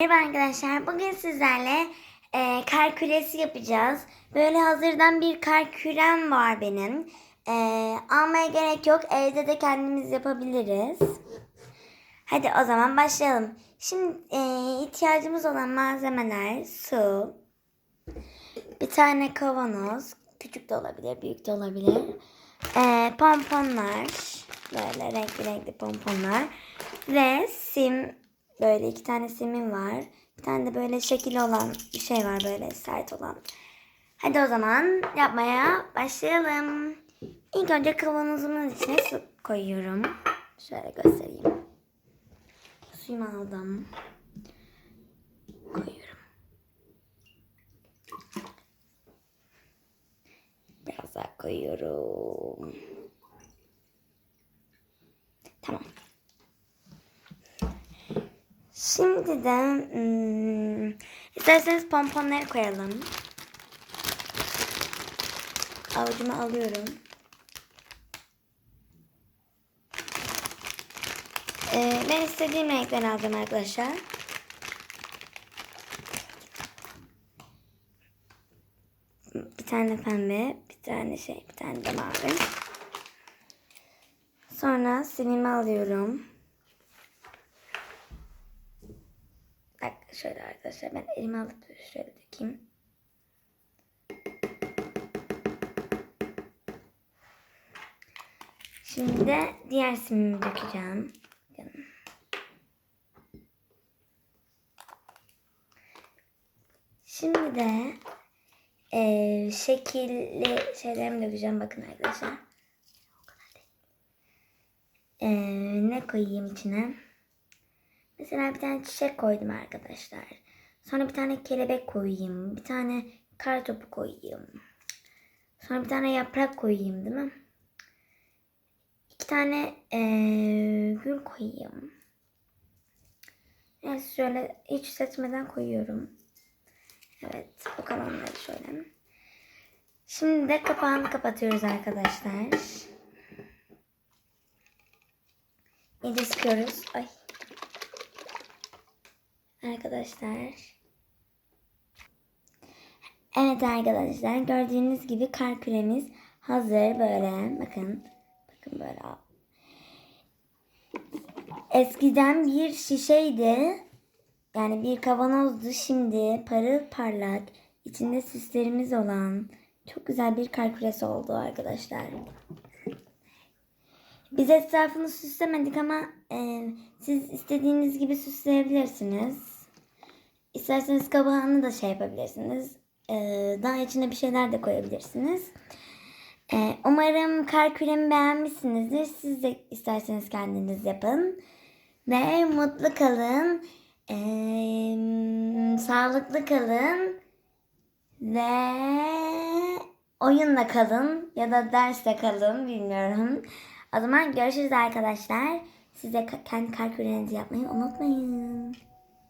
Merhaba arkadaşlar. Bugün sizlerle e, kar küresi yapacağız. Böyle hazırdan bir kar kürem var benim. E, almaya gerek yok. Evde de kendimiz yapabiliriz. Hadi o zaman başlayalım. Şimdi e, ihtiyacımız olan malzemeler su, bir tane kavanoz, küçük de olabilir, büyük de olabilir. E, pomponlar, böyle renkli renkli pomponlar ve sim Böyle iki tane simim var. Bir tane de böyle şekil olan bir şey var böyle sert olan. Hadi o zaman yapmaya başlayalım. İlk önce kavanozumun içine su koyuyorum. Şöyle göstereyim. Suyumu aldım. Koyuyorum. Biraz daha koyuyorum. Şimdi de hmm, isterseniz pomponları koyalım. Avucuma alıyorum. Ee, ben istediğim renkten alacağım arkadaşlar. Bir tane pembe, bir tane şey, bir tane de mavi. Sonra silimi alıyorum. Şöyle arkadaşlar ben elime alıp şöyle dökeyim. Şimdi de diğer simimi dökeceğim. Şimdi de eee, şekilli şeylerimi dökeceğim. Bakın arkadaşlar. Eee, ne koyayım içine? Mesela bir tane çiçek koydum arkadaşlar. Sonra bir tane kelebek koyayım. Bir tane kar topu koyayım. Sonra bir tane yaprak koyayım değil mi? İki tane ee, gül koyayım. Evet şöyle hiç seçmeden koyuyorum. Evet bu kalanları şöyle. Şimdi de kapağını kapatıyoruz arkadaşlar. İyice sıkıyoruz. Ay. Arkadaşlar. Evet arkadaşlar gördüğünüz gibi kar küremiz hazır böyle bakın. Bakın böyle. Eskiden bir şişeydi. Yani bir kavanozdu şimdi parıl parlak içinde süslerimiz olan çok güzel bir kar küresi oldu arkadaşlar. Biz etrafını süslemedik ama e, siz istediğiniz gibi süsleyebilirsiniz. İsterseniz kabağını da şey yapabilirsiniz. E, daha içine bir şeyler de koyabilirsiniz. E, umarım kar küremi beğenmişsinizdir. Siz de isterseniz kendiniz yapın. Ve mutlu kalın. E, sağlıklı kalın. Ve oyunla kalın ya da dersle kalın bilmiyorum. O zaman görüşürüz arkadaşlar. Siz de kendi kar kürenizi yapmayı unutmayın.